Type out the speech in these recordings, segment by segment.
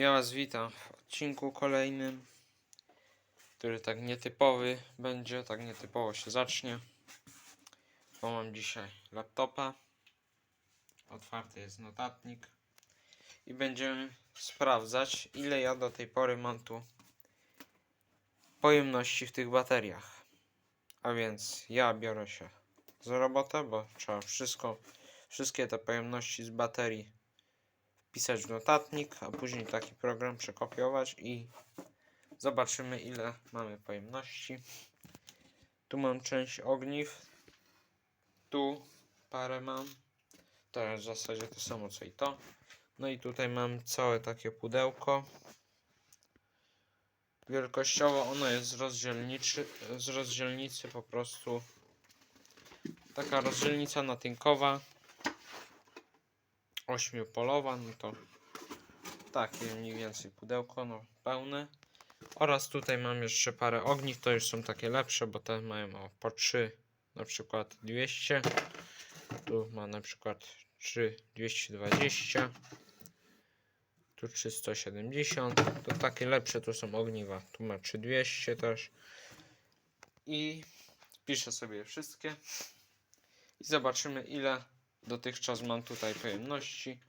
Ja Was witam w odcinku kolejnym, który tak nietypowy będzie, tak nietypowo się zacznie. Bo mam dzisiaj laptopa, otwarty jest notatnik i będziemy sprawdzać, ile ja do tej pory mam tu pojemności w tych bateriach. A więc ja biorę się za robotę, bo trzeba wszystko, wszystkie te pojemności z baterii wpisać w notatnik, a później taki program przekopiować i zobaczymy ile mamy pojemności. Tu mam część ogniw, tu parę mam, to jest w zasadzie to samo co i to. No i tutaj mam całe takie pudełko. Wielkościowo ono jest z rozdzielniczy, z rozdzielnicy po prostu taka rozdzielnica natynkowa ośmiopolowa, no to takie mniej więcej pudełko, no pełne. Oraz tutaj mam jeszcze parę ogniw, to już są takie lepsze, bo te mają o, po 3, na przykład 200. Tu ma na przykład 3 220. Tu 370. To takie lepsze to są ogniwa. Tu ma 3200 też. I piszę sobie wszystkie. I zobaczymy ile dotychczas mam tutaj pojemności.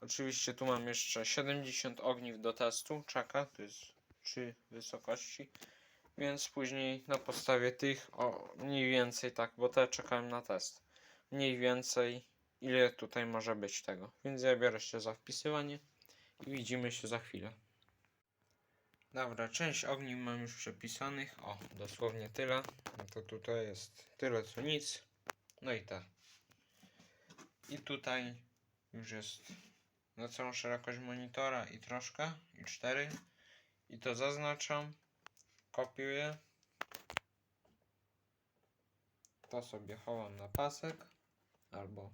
Oczywiście tu mam jeszcze 70 ogniw do testu. Czeka, to jest 3 wysokości. Więc później na podstawie tych, o mniej więcej tak, bo te czekałem na test. Mniej więcej ile tutaj może być tego. Więc ja biorę się za wpisywanie i widzimy się za chwilę. Dobra, część ogniw mam już przepisanych. O, dosłownie tyle. No to tutaj jest tyle co nic. No i tak. I tutaj już jest na całą szerokość monitora i troszkę, i 4. I to zaznaczam, kopiuję. To sobie chowam na pasek, albo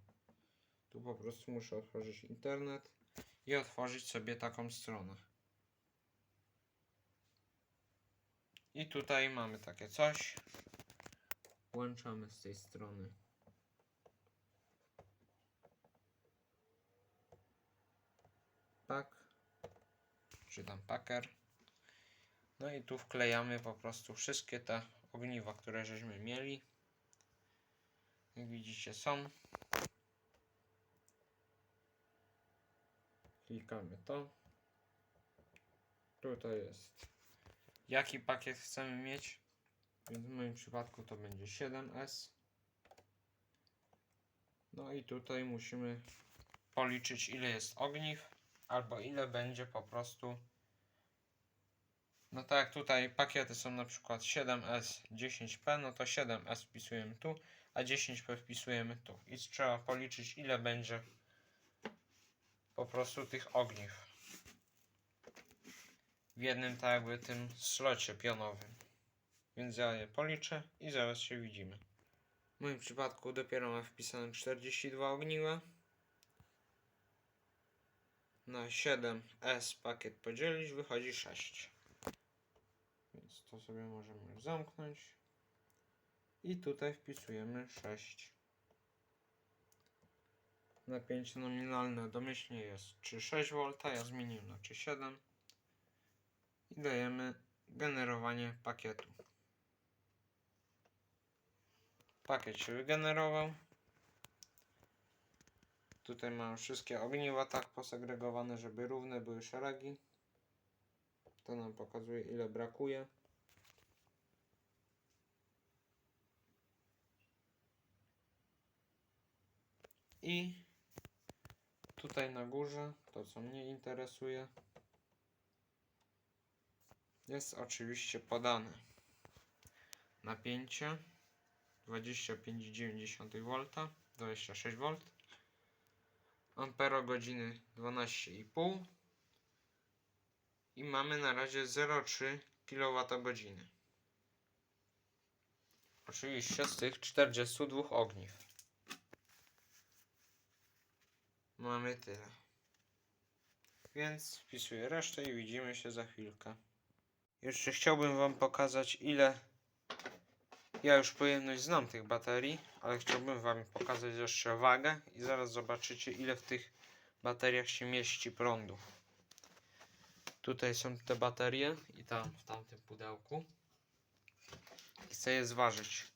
tu po prostu muszę otworzyć internet i otworzyć sobie taką stronę. I tutaj mamy takie coś. Włączamy z tej strony. Pack, czy tam packer. No i tu wklejamy po prostu wszystkie te ogniwa, które żeśmy mieli. Jak widzicie są. Klikamy to. Tutaj jest jaki pakiet chcemy mieć. Więc w moim przypadku to będzie 7S. No i tutaj musimy policzyć ile jest ogniw albo ile będzie po prostu no tak tutaj pakiety są na przykład 7S 10P no to 7S wpisujemy tu a 10P wpisujemy tu. I trzeba policzyć ile będzie po prostu tych ogniw w jednym tak jakby tym slocie pionowym. Więc ja je policzę i zaraz się widzimy. W moim przypadku dopiero mam wpisane 42 ogniwa na 7S pakiet podzielić wychodzi 6. Więc to sobie możemy już zamknąć. I tutaj wpisujemy 6. Napięcie nominalne domyślnie jest 3,6 V, ja zmieniłem na 3,7 i dajemy generowanie pakietu. Pakiet się wygenerował. Tutaj mam wszystkie ogniwa tak posegregowane, żeby równe były szeregi. To nam pokazuje ile brakuje. I tutaj na górze, to co mnie interesuje, jest oczywiście podane napięcie 25,9 V, 26 V amperogodziny 12,5 i mamy na razie 0,3 kWh. Oczywiście z tych 42 ogniw. Mamy tyle. Więc wpisuję resztę i widzimy się za chwilkę. Jeszcze chciałbym Wam pokazać ile ja już pojemność znam tych baterii, ale chciałbym Wam pokazać jeszcze wagę i zaraz zobaczycie ile w tych bateriach się mieści prądu. Tutaj są te baterie i tam w tamtym pudełku. Chcę je zważyć.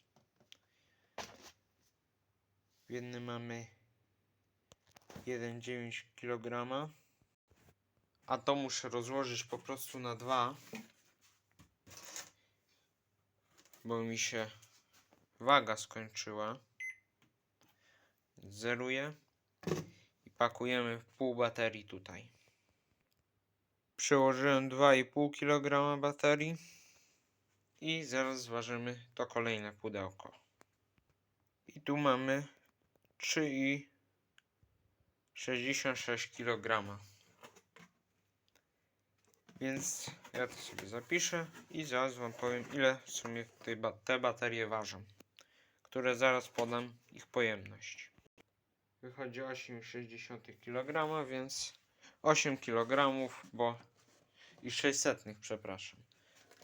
W jednym mamy 1,9 kg. A to muszę rozłożyć po prostu na dwa. Bo mi się waga skończyła. Zeruję i pakujemy pół baterii tutaj. Przełożyłem 2,5 kg baterii i zaraz zważymy to kolejne pudełko. I tu mamy 3,66 kg. Więc ja to sobie zapiszę i zaraz Wam powiem ile w sumie te, ba- te baterie ważą, które zaraz podam ich pojemność. Wychodzi 8,6 kg, więc 8 kg, bo i 600, przepraszam.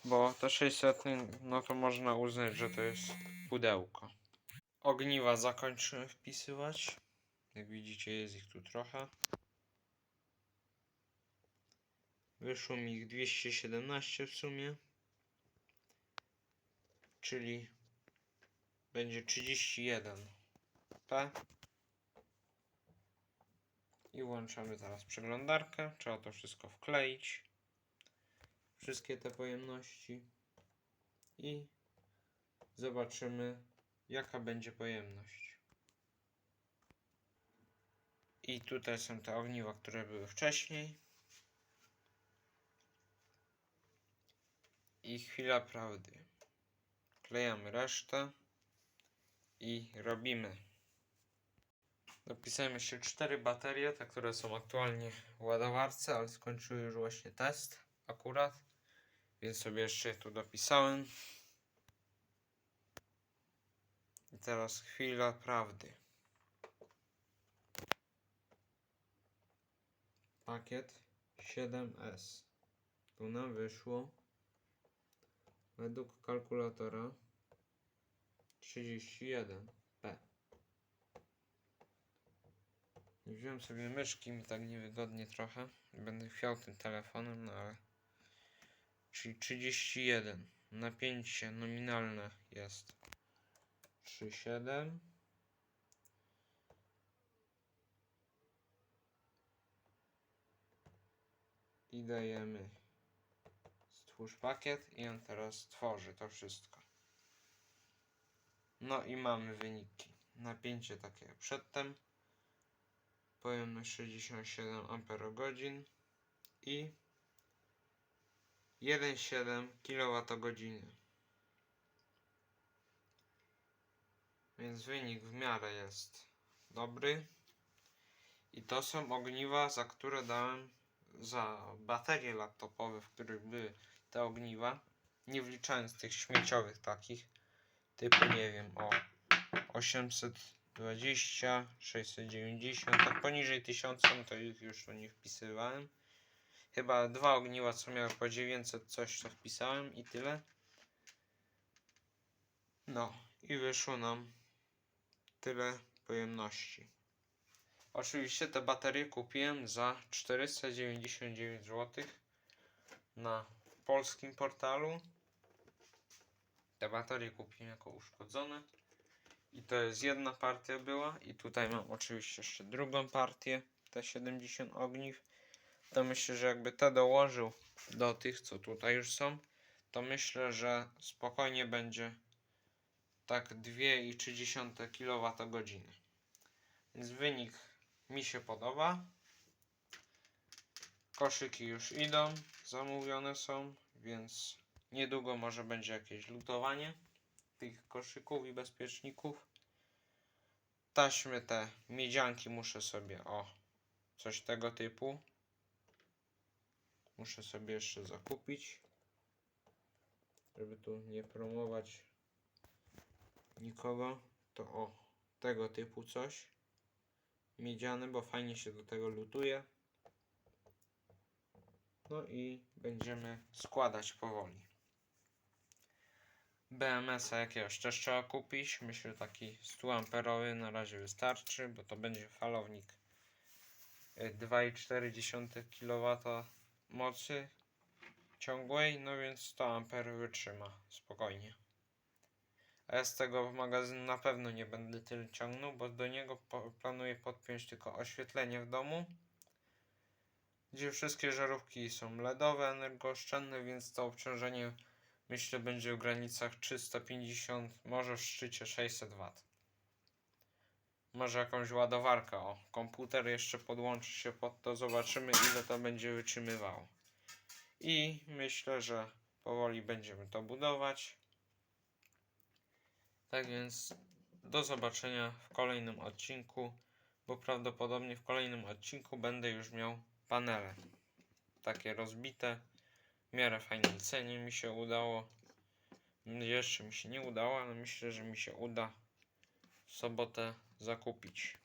Bo to 600, no to można uznać, że to jest pudełko. Ogniwa zakończyłem wpisywać. Jak widzicie, jest ich tu trochę. Wyszło mi ich 217 w sumie. Czyli będzie 31 P. I włączamy teraz przeglądarkę. Trzeba to wszystko wkleić. Wszystkie te pojemności. I zobaczymy, jaka będzie pojemność. I tutaj są te ogniwa, które były wcześniej. I chwila prawdy. Klejamy resztę i robimy. Dopisałem jeszcze cztery baterie, te, które są aktualnie w ładowarce, ale skończyły już właśnie test akurat, więc sobie jeszcze je tu dopisałem. I teraz chwila prawdy. Pakiet 7S. Tu nam wyszło według kalkulatora 31P. Nie wziąłem sobie myszki, mi tak niewygodnie trochę. Będę chwiał tym telefonem, no ale. Czyli 31. Napięcie nominalne jest 3,7. I dajemy stwórz pakiet i on teraz tworzy to wszystko. No i mamy wyniki. Napięcie takie jak przedtem. Pojemność 67 Ah i 1,7 kWh. Więc wynik w miarę jest dobry. I to są ogniwa, za które dałem za baterie laptopowe, w których były te ogniwa. Nie wliczając tych śmieciowych takich. Typu nie wiem o 820, 690, tak poniżej 1000 no to już tu nie wpisywałem. Chyba dwa ogniwa, co miały po 900 coś, to wpisałem i tyle. No i wyszło nam tyle pojemności. Oczywiście te baterie kupiłem za 499 zł na polskim portalu. Te baterie kupiłem jako uszkodzone. I to jest jedna partia była. I tutaj mam oczywiście jeszcze drugą partię. Te 70 ogniw. To myślę, że jakby te dołożył do tych, co tutaj już są, to myślę, że spokojnie będzie tak 2,3 kWh. Więc wynik mi się podoba. Koszyki już idą, zamówione są, więc niedługo może będzie jakieś lutowanie tych koszyków i bezpieczników. Taśmy te miedzianki muszę sobie o coś tego typu. Muszę sobie jeszcze zakupić, żeby tu nie promować nikogo. To o tego typu coś miedziane, bo fajnie się do tego lutuje. No i będziemy składać powoli. BMS-a jakiegoś też trzeba kupić. Myślę, taki 100 amperowy na razie wystarczy, bo to będzie falownik y, 2,4 kW mocy ciągłej, no więc 100 A wytrzyma spokojnie. A ja z tego magazynu na pewno nie będę tyle ciągnął, bo do niego planuję podpiąć tylko oświetlenie w domu, gdzie wszystkie żarówki są LEDowe, energooszczędne, więc to obciążenie myślę będzie w granicach 350, może w szczycie 600 W. Może jakąś ładowarkę, o, komputer jeszcze podłączy się pod to, zobaczymy ile to będzie wytrzymywało. I myślę, że powoli będziemy to budować. Tak więc do zobaczenia w kolejnym odcinku, bo prawdopodobnie w kolejnym odcinku będę już miał panele. Takie rozbite. W miarę fajnej cenie mi się udało. Jeszcze mi się nie udało, ale myślę, że mi się uda w sobotę zakupić.